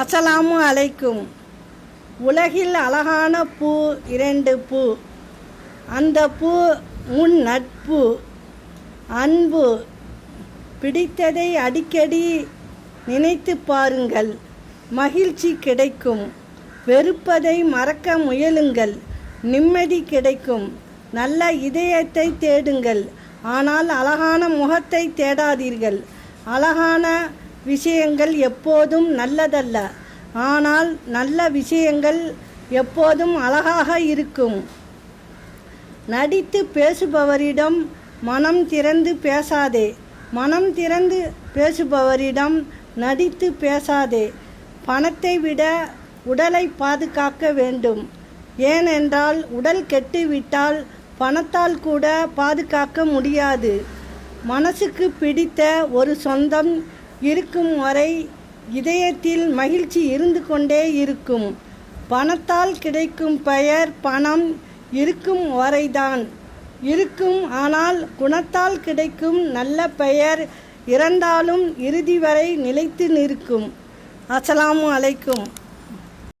அசலாமு அலைக்கும். உலகில் அழகான பூ இரண்டு பூ. அந்த பூ உன் நட்பு. அன்பு. பிடித்ததை அடிக்கடி நினைத்து பாருங்கள். மகிழ்ச்சி கிடைக்கும். வெறுப்பதை மறக்க முயலுங்கள். நிம்மதி கிடைக்கும். நல்ல இதயத்தை தேடுங்கள். ஆனால் அழகான முகத்தை தேடாதீர்கள். அழகான விஷயங்கள் எப்போதும் நல்லதல்ல. ஆனால் நல்ல விஷயங்கள் எப்போதும் அழகாக இருக்கும். நடித்து பேசுபவரிடம் மனம் திறந்து பேசாதே. மனம் திறந்து பேசுபவரிடம் நடித்து பேசாதே. பணத்தை விட உடலை பாதுகாக்க வேண்டும். ஏனென்றால் உடல் கெட்டுவிட்டால் பணத்தால் கூட பாதுகாக்க முடியாது. மனசுக்கு பிடித்த ஒரு சொந்தம் இருக்கும் வரை இதயத்தில் மகிழ்ச்சி இருந்து கொண்டே இருக்கும். பணத்தால் கிடைக்கும் பெயர் பணம் இருக்கும் வரைதான். இருக்கும் ஆனால் குணத்தால் கிடைக்கும் நல்ல பெயர் இறந்தாலும் இறுதி வரை நிலைத்து நிற்கும். அஸ்லாம் அலைக்கும்.